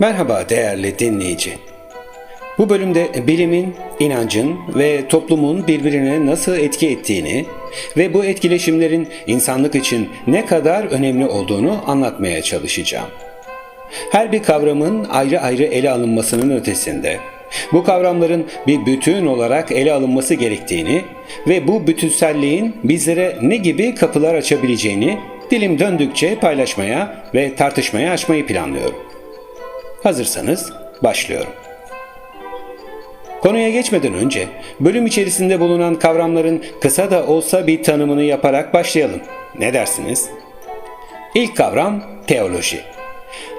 Merhaba değerli dinleyici. Bu bölümde bilimin, inancın ve toplumun birbirine nasıl etki ettiğini ve bu etkileşimlerin insanlık için ne kadar önemli olduğunu anlatmaya çalışacağım. Her bir kavramın ayrı ayrı ele alınmasının ötesinde bu kavramların bir bütün olarak ele alınması gerektiğini ve bu bütünselliğin bizlere ne gibi kapılar açabileceğini dilim döndükçe paylaşmaya ve tartışmaya açmayı planlıyorum. Hazırsanız başlıyorum. Konuya geçmeden önce bölüm içerisinde bulunan kavramların kısa da olsa bir tanımını yaparak başlayalım. Ne dersiniz? İlk kavram teoloji.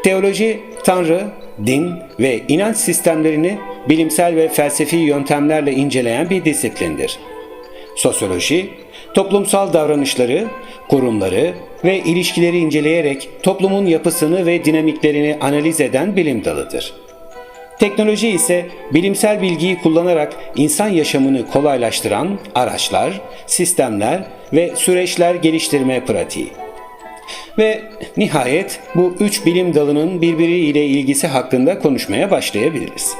Teoloji, Tanrı, din ve inanç sistemlerini bilimsel ve felsefi yöntemlerle inceleyen bir disiplindir. Sosyoloji, toplumsal davranışları, kurumları ve ilişkileri inceleyerek toplumun yapısını ve dinamiklerini analiz eden bilim dalıdır. Teknoloji ise bilimsel bilgiyi kullanarak insan yaşamını kolaylaştıran araçlar, sistemler ve süreçler geliştirme pratiği. Ve nihayet bu üç bilim dalının birbiriyle ilgisi hakkında konuşmaya başlayabiliriz.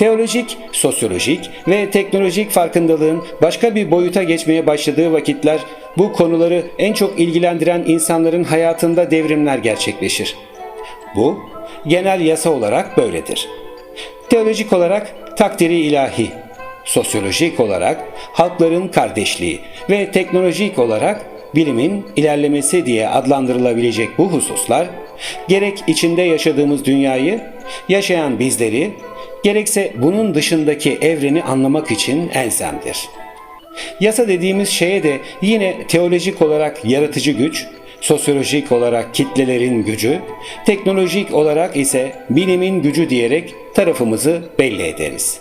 Teolojik, sosyolojik ve teknolojik farkındalığın başka bir boyuta geçmeye başladığı vakitler bu konuları en çok ilgilendiren insanların hayatında devrimler gerçekleşir. Bu genel yasa olarak böyledir. Teolojik olarak takdiri ilahi, sosyolojik olarak halkların kardeşliği ve teknolojik olarak bilimin ilerlemesi diye adlandırılabilecek bu hususlar gerek içinde yaşadığımız dünyayı, yaşayan bizleri, gerekse bunun dışındaki evreni anlamak için elzemdir. Yasa dediğimiz şeye de yine teolojik olarak yaratıcı güç, sosyolojik olarak kitlelerin gücü, teknolojik olarak ise bilimin gücü diyerek tarafımızı belli ederiz.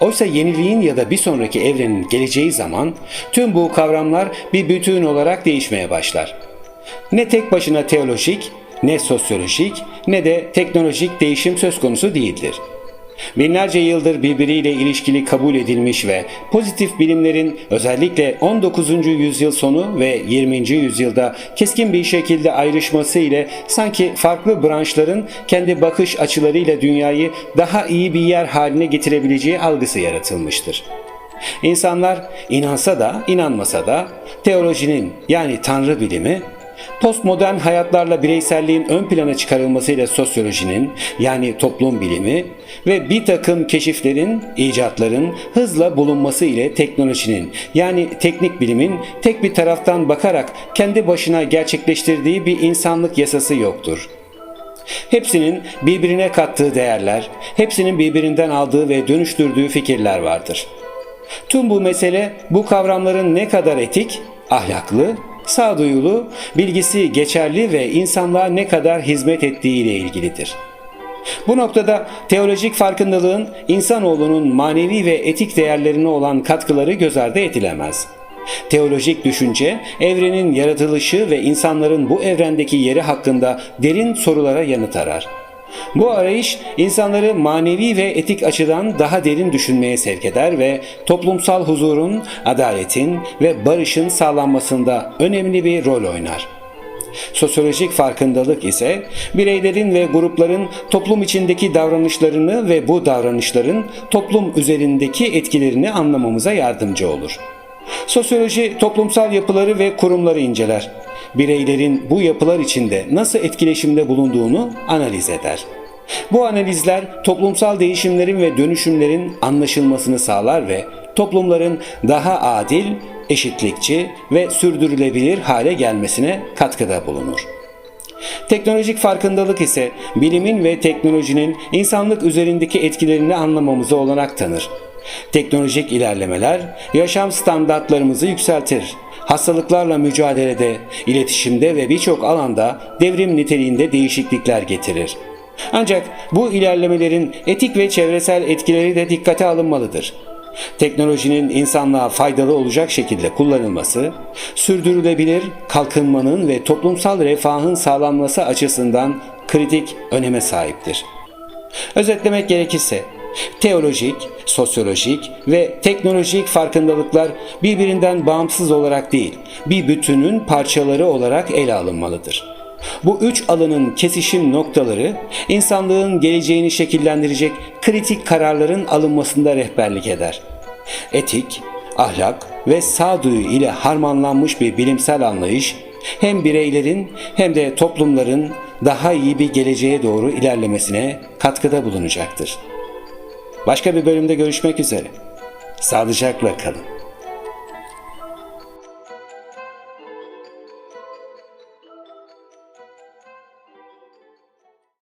Oysa yeniliğin ya da bir sonraki evrenin geleceği zaman tüm bu kavramlar bir bütün olarak değişmeye başlar. Ne tek başına teolojik, ne sosyolojik, ne de teknolojik değişim söz konusu değildir. Binlerce yıldır birbiriyle ilişkili kabul edilmiş ve pozitif bilimlerin özellikle 19. yüzyıl sonu ve 20. yüzyılda keskin bir şekilde ayrışması ile sanki farklı branşların kendi bakış açılarıyla dünyayı daha iyi bir yer haline getirebileceği algısı yaratılmıştır. İnsanlar inansa da inanmasa da teolojinin yani tanrı bilimi Postmodern hayatlarla bireyselliğin ön plana çıkarılmasıyla sosyolojinin yani toplum bilimi ve bir takım keşiflerin, icatların hızla bulunması ile teknolojinin yani teknik bilimin tek bir taraftan bakarak kendi başına gerçekleştirdiği bir insanlık yasası yoktur. Hepsinin birbirine kattığı değerler, hepsinin birbirinden aldığı ve dönüştürdüğü fikirler vardır. Tüm bu mesele bu kavramların ne kadar etik, ahlaklı sağduyulu, bilgisi geçerli ve insanlığa ne kadar hizmet ettiği ile ilgilidir. Bu noktada teolojik farkındalığın insanoğlunun manevi ve etik değerlerine olan katkıları göz ardı edilemez. Teolojik düşünce, evrenin yaratılışı ve insanların bu evrendeki yeri hakkında derin sorulara yanıt arar. Bu arayış insanları manevi ve etik açıdan daha derin düşünmeye sevk eder ve toplumsal huzurun, adaletin ve barışın sağlanmasında önemli bir rol oynar. Sosyolojik farkındalık ise bireylerin ve grupların toplum içindeki davranışlarını ve bu davranışların toplum üzerindeki etkilerini anlamamıza yardımcı olur. Sosyoloji toplumsal yapıları ve kurumları inceler. Bireylerin bu yapılar içinde nasıl etkileşimde bulunduğunu analiz eder. Bu analizler toplumsal değişimlerin ve dönüşümlerin anlaşılmasını sağlar ve toplumların daha adil, eşitlikçi ve sürdürülebilir hale gelmesine katkıda bulunur. Teknolojik farkındalık ise bilimin ve teknolojinin insanlık üzerindeki etkilerini anlamamıza olanak tanır. Teknolojik ilerlemeler yaşam standartlarımızı yükseltir. Hastalıklarla mücadelede, iletişimde ve birçok alanda devrim niteliğinde değişiklikler getirir. Ancak bu ilerlemelerin etik ve çevresel etkileri de dikkate alınmalıdır. Teknolojinin insanlığa faydalı olacak şekilde kullanılması, sürdürülebilir kalkınmanın ve toplumsal refahın sağlanması açısından kritik öneme sahiptir. Özetlemek gerekirse, teolojik, sosyolojik ve teknolojik farkındalıklar birbirinden bağımsız olarak değil, bir bütünün parçaları olarak ele alınmalıdır. Bu üç alanın kesişim noktaları insanlığın geleceğini şekillendirecek kritik kararların alınmasında rehberlik eder. Etik, ahlak ve sağduyu ile harmanlanmış bir bilimsel anlayış hem bireylerin hem de toplumların daha iyi bir geleceğe doğru ilerlemesine katkıda bulunacaktır. Başka bir bölümde görüşmek üzere. Sağlıcakla kalın.